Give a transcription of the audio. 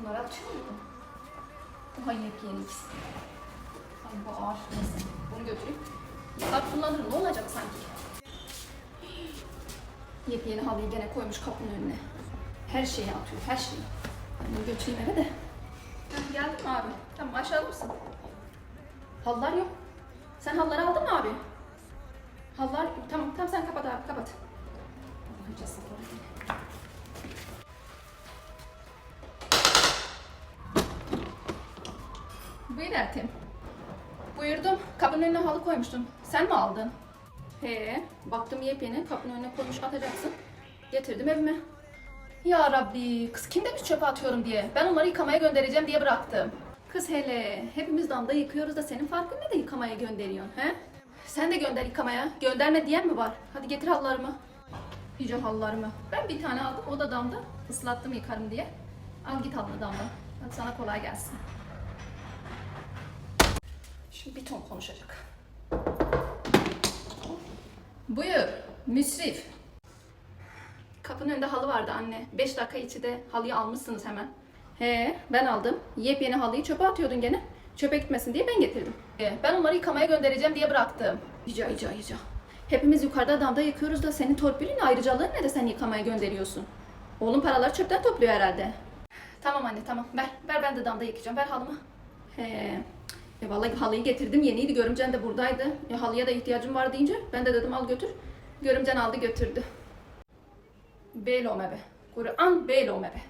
Bunları atıyor muydum? Daha yepyeni ikisi. Ay bu ağır. Neyse. Bunu götüreyim. Yıkar kullanırım. Ne olacak sanki? Yepyeni halıyı gene koymuş kapının önüne. Her şeyi atıyor. Her şeyi. Bunu götüreyim eve de. Geldin mi abi? Tamam aşağıda mısın? Halılar yok. Sen halıları aldın mı abi? Halılar tamam Buyur Ertem. Buyurdum. Kapının önüne halı koymuştum. Sen mi aldın? He, baktım yepyeni. Kapının önüne koymuş atacaksın. Getirdim evime. Ya Rabbi, kız kim demiş çöpe atıyorum diye. Ben onları yıkamaya göndereceğim diye bıraktım. Kız hele, hepimiz damda yıkıyoruz da senin farkın ne de yıkamaya gönderiyorsun he? Sen de gönder yıkamaya. Gönderme diyen mi var? Hadi getir halılarımı. Yüce halılarımı. Ben bir tane aldım, o da damda. Islattım yıkarım diye. Al git halını damda. Hadi sana kolay gelsin. Şimdi bir ton konuşacak. Buyur, müsrif. Kapının önünde halı vardı anne. 5 dakika içinde halıyı almışsınız hemen. He, ben aldım. Yepyeni halıyı çöpe atıyordun gene. Çöpe gitmesin diye ben getirdim. E, ben onları yıkamaya göndereceğim diye bıraktım. Rica rica rica. Hepimiz yukarıda damda yıkıyoruz da senin torpilin ayrıcalığın ne de sen yıkamaya gönderiyorsun. Oğlum paraları çöpten topluyor herhalde. Tamam anne tamam ver. Ver ben de damda yıkayacağım. Ver halımı. He. E vallahi halıyı getirdim yeniydi. Görümcen de buradaydı. E, halıya da ihtiyacım var deyince ben de dedim al götür. Görümcen aldı götürdü. Beylome be. Kur'an beylome be.